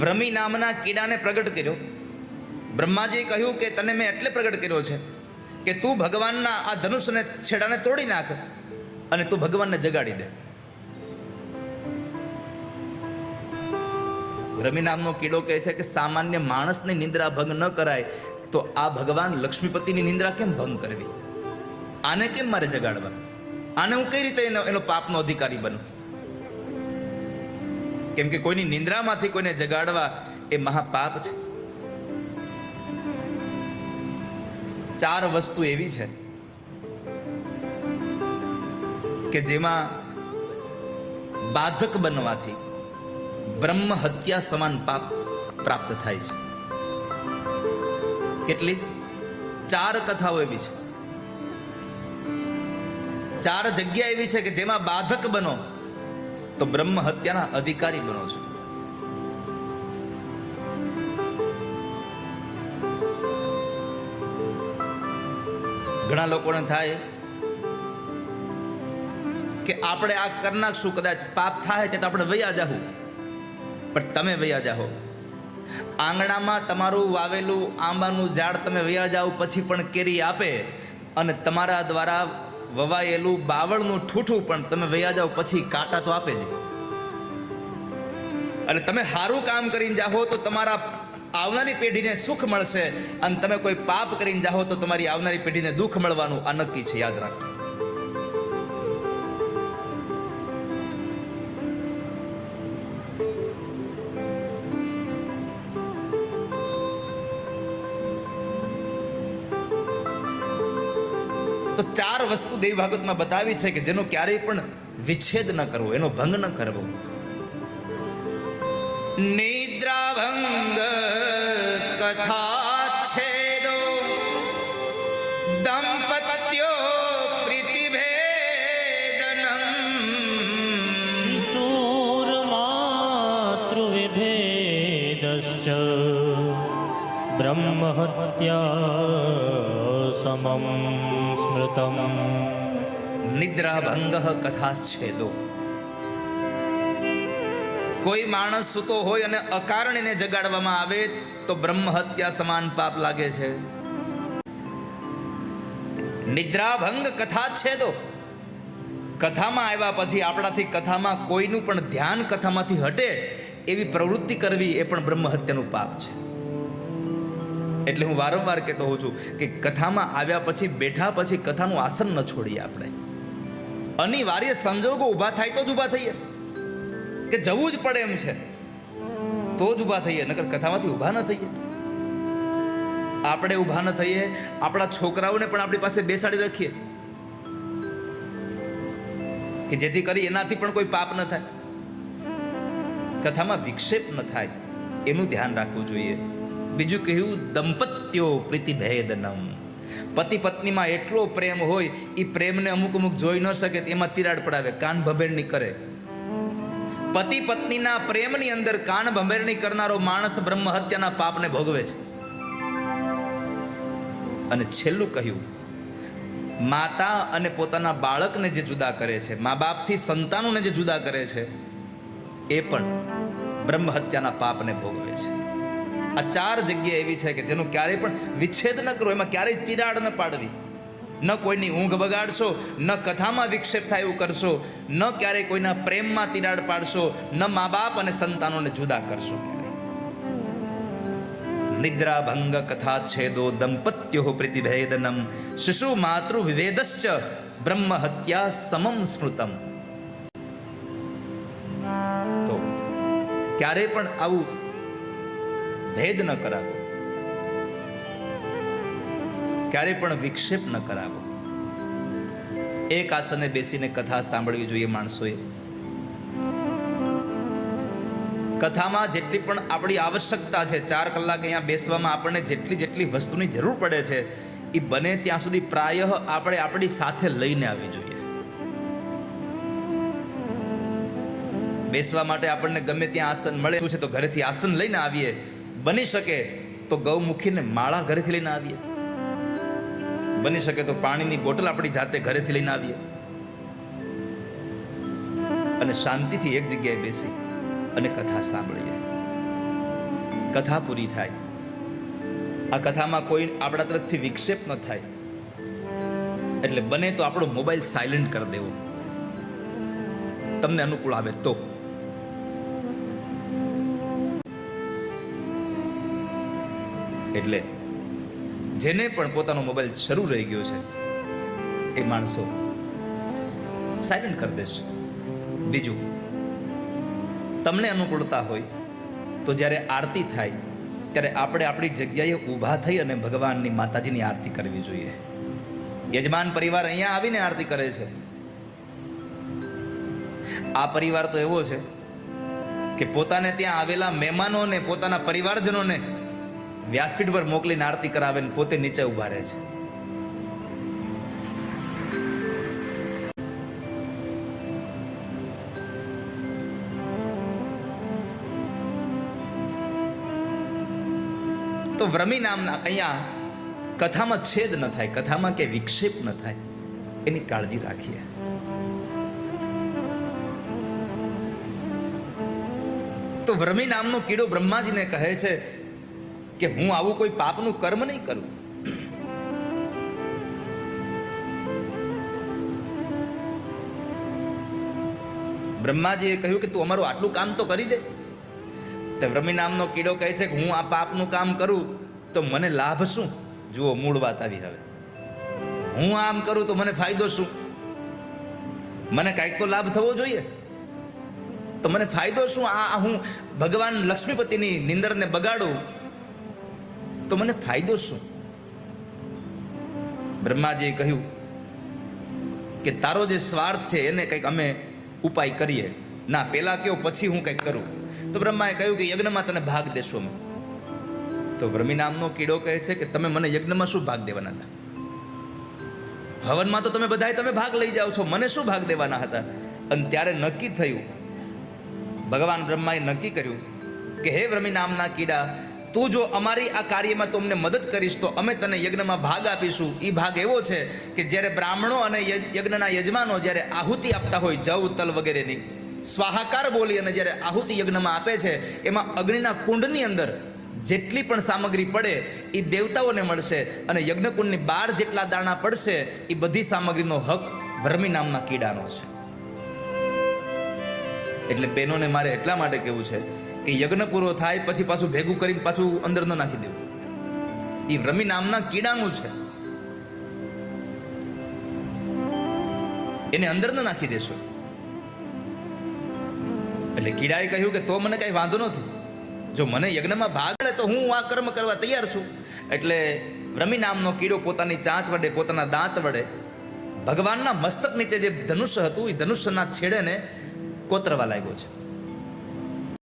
વ્રમી નામના કીડાને પ્રગટ કર્યો. બ્રહ્માજીએ કહ્યું કે તને મેં એટલે પ્રગટ કર્યો છે કે તું ભગવાનના આ ધનુષને છેડાને તોડી નાખ અને તું ભગવાનને જગાડી દે. રમી નામનો કીડો કહે છે કે સામાન્ય માણસની નિંદ્રા ભંગ ન કરાય તો આ ભગવાન લક્ષ્મીપતિની નિંદ્રા કેમ ભંગ કરવી? આને કેમ મારે જગાડવા? આને હું કઈ રીતે એનો એનો પાપનો અધિકારી બનું? કેમ કે કોઈની નિંદ્રામાંથી કોઈને જગાડવા એ મહાપાપ છે. ચાર વસ્તુ એવી છે કે જેમાં બાધક બનવાથી બ્રહ્મ હત્યા સમાન પાપ પ્રાપ્ત થાય છે. કેટલી? ચાર કથાઓ એવી છે. ચાર જગ્યા એવી છે કે જેમાં બાધક બનો તો બ્રહ્મ હત્યાના અધિકારી બનો છો. ઘણા લોકોને થાય કે આપણે આ કરી નાખશું, કદાચ પાપ થાય તે તો આપણે વૈયા જાહું. પણ તમે વૈયા જાહો. આંગણામાં તમારું વાવેલું આંબાનું ઝાડ તમે વૈયા જાઓ, પછી પણ કેરી આપે અને તમારા દ્વારા વવાયેલું બાવળનું ઠૂઠું પણ તમે વૈયા જાઓ, પછી કાંટા તો આપે જ. અને તમે સારું કામ કરીને જાઓ તો તમારા આવનારી પેઢીને સુખ મળશે. અને તમે કોઈ પાપ કરીને જાઓ તો તમારી આવનારી પેઢીને દુઃખ મળવાનું આ નક્કી છે, યાદ રાખજો. તો ચાર વસ્તુ દેવી ભાગવતમાં બતાવી છે કે જેનો ક્યારેય પણ વિચ્છેદ ન કરવો, એનો ભંગ ન કરવો. નિદ્રાભંગ કથા છેદો દંપત્યો બ્રહ્મહત્યા સમમ. સ્મૃતમ નિદ્રાભંગ કથાશ્છેદો કોઈ માણસ સૂતો હોય અને અકારણીને જગાડવામાં આવે તો બ્રહ્મ હત્યા સમાન પાપ લાગે છે નિદ્રાભંગ કથા છેદો કથામાં આવ્યા પછી આપણાથી કથામાં કોઈનું પણ ધ્યાન કથામાંથી હટે એવી પ્રવૃત્તિ કરવી એ પણ બ્રહ્મ હત્યાનું પાપ છે એટલે હું વારંવાર કહેતો હોઉં છું કે કથામાં આવ્યા પછી, બેઠા પછી કથાનું આસન ન છોડીએ આપણે. અનિવાર્ય સંજોગો ઊભા થાય તો જ ઊભા થઈએ. કે જવું જ પડે એમ છે, તો જ ઊભા થઈએ, નકર કથામાંથી ઊભા ન થઈએ. આપણે ઊભા ન થઈએ, આપણા છોકરાઓને પણ આપણી પાસે બેસાડી રાખીએ. કે જેથી કરી એનાથી પણ કોઈ પાપ ન થાય. કથામાં વિક્ષેપ ન થાય, એનું ધ્યાન રાખવું જોઈએ. બીજું કહ્યું દંપત્યો પ્રીતિભેદનમ. પતિ પત્નીમાં એટલો પ્રેમ હોય એ પ્રેમને અમુક અમુક જોઈ ન શકે એમાં તિરાડ પડાવે, કાન ભભેરણી કરે. પતિ પત્નીના પ્રેમની અંદર કાન ભંભેરણી કરનારો માણસ બ્રહ્મ હત્યાના પાપને ભોગવે છે. અને છેલ્લું કહ્યું, માતા અને પોતાના બાળકને જે જુદા કરે છે, મા બાપથી સંતાનોને જે જુદા કરે છે, એ પણ બ્રહ્મ હત્યાના પાપને ભોગવે છે. આ ચાર જગ્યા એવી છે કે જેનું ક્યારેય પણ વિચ્છેદ ન કરો, એમાં ક્યારેય તિરાડ ન પાડવી. ન કોઈની ઊંઘ બગાડશો, ન કથામાં વિક્ષેપ થાય એવું કરશો, ન ક્યારેય કોઈના પ્રેમમાં તિરાડ પાડશો, ન મા બાપ અને સંતાનોને જુદા કરશો નિદ્રા ભંગ કથા છેદો દંપત્યો પ્રીતિભેદનમ, શિશુ માતૃ વિવેદશ્ચ બ્રહ્મ હત્યા સમમ સ્મૃતમ. તો ક્યારેય પણ આવું ભેદ ન કરાવો. ક્યારેય પણ વિક્ષેપ ન કરાવો. એક આસને બેસીને કથા સાંભળવી જોઈએ માણસોએ. કથામાં જેટલી પણ આપણી આવશ્યકતા છે, ચાર કલાક અહીંયા બેસવામાં આપણને જેટલી જેટલી વસ્તુની જરૂર પડે છે એ બને ત્યાં સુધી પ્રાયઃ આપણે આપણી સાથે લઈને આવવી જોઈએ. બેસવા માટે આપણને ગમે ત્યાં આસન મળે. છે તો ઘરેથી આસન લઈને આવીએ બની શકે તો ગૌમુખીને માળા ઘરેથી લઈને આવીએ. બની શકે તો પાણીની બોટલ આપણી જાતે ઘરેથી લઈને આવીએ. અને શાંતિથી એક જગ્યાએ બેસી અને કથા સાંભળીએ. કથા પૂરી થાય. આ કથામાં કોઈ આપણા તરફથી વિક્ષેપ ન થાય. એટલે બને તો આપણો મોબાઈલ સાયલન્ટ કરી દેવો. તમને અનુકૂળ આવે તો. એટલે જેને પણ પોતાનો મોબાઈલ શરૂ રહી ગયો છે, એ માણસો સાયલન્ટ કરી દેશે. બીજું, તમને અનુકૂળતા હોય તો જ્યારે આરતી થાય, ત્યારે આપણે આપણી જગ્યાએ ઊભા થઈ અને ભગવાનની માતાજીની આરતી કરવી જોઈએ. યજમાન પરિવાર અહીંયા આવીને આરતી કરે છે. આ પરિવાર તો એવો છે કે પોતાને ત્યાં આવેલા મહેમાનોને, પોતાના પરિવારજનોને વ્યાસપીઠ પર મોકલીને આરતી કરાવે ને પોતે નીચે ઊભા રહે છે. તો વ્રમી નામના અહીંયા કથામાં છેદ ન થાય, કથામાં કે વિક્ષેપ ન થાય, એની કાળજી રાખીએ. તો વ્રમી નામનો કીડો બ્રહ્માજીને કહે છે કે હું આવું કોઈ પાપનું કર્મ નહીં કરું? બ્રહ્માજીએ કહ્યું કે તું અમારું આટલું કામ તો કરી દે. તો વ્રમી નામનો કીડો કહે છે કે હું આ પાપનું કામ કરું, તો મને લાભ શું? જુઓ, મૂળ વાત આવી હવે. હું આમ કરું તો મને ફાયદો શું? મને કાંઈક તો લાભ થવો જોઈએ. તો મને ફાયદો શું? આ હું ભગવાન લક્ષ્મીપતિની નિંદરને બગાડું તો મને ફાયદો શું? બ્રહ્માજીએ કહ્યું કે તારો જે સ્વાર્થ છે એને કંઈક અમે ઉપાય કરીએ. ના, પેલા કયો, પછી હું કંઈક કરું. તો બ્રહ્માએ કહ્યું કે યજ્ઞમાં તને ભાગ દેશો અમે તો બ્રહ્મી નામનો કીડો કહે છે કે તમે મને યજ્ઞમાં શું ભાગ દેવાના હતા? હવનમાં તો તમે બધાએ તમે ભાગ લઈ જાઓ છો. મને શું ભાગ દેવાના હતા? અને ત્યારે નક્કી થયું, ભગવાન બ્રહ્માએ નક્કી કર્યું કે હે બ્રહ્મી નામના કીડા તું જો અમારી આ કાર્યમાં તું અમને મદદ કરીશ, તો અમે તને યજ્ઞમાં ભાગ આપીશું. એ ભાગ એવો છે કે જ્યારે બ્રાહ્મણો અને યજ્ઞના યજમાનો જ્યારે આહુતિ આપતા હોય જવ, તલ વગેરેની, સ્વાહાકાર બોલી અને જ્યારે આહુતિ યજ્ઞમાં આપે છે, એમાં અગ્નિના કુંડની અંદર જેટલી પણ સામગ્રી પડે એ દેવતાઓને મળશે અને યજ્ઞકુંડની બાર જેટલા દાણા પડશે એ બધી સામગ્રીનો હક વર્મી નામના કીડાનો છે. એટલે બહેનોને મારે એટલા માટે કહેવું છે કે યજ્ઞ પૂરો થાય, પછી પાછું ભેગું કરીને પાછું અંદર ન નાખી દેવું. એ રમી નામના કીડાનું છે. એને અંદર ન નાખી દેશો. એટલે કીડાએ કહ્યું કે તો મને કઈ વાંધો નથી. જો મને યજ્ઞમાં ભાગ લે તો હું આ કર્મ કરવા તૈયાર છું. એટલે રમી નામનો કીડો પોતાની ચાંચ વડે, પોતાના દાંત વડે, ભગવાનના મસ્તક નીચે જે ધનુષ્ય હતું એ ધનુષ્યના છેડેને કોતરવા લાગ્યો છે.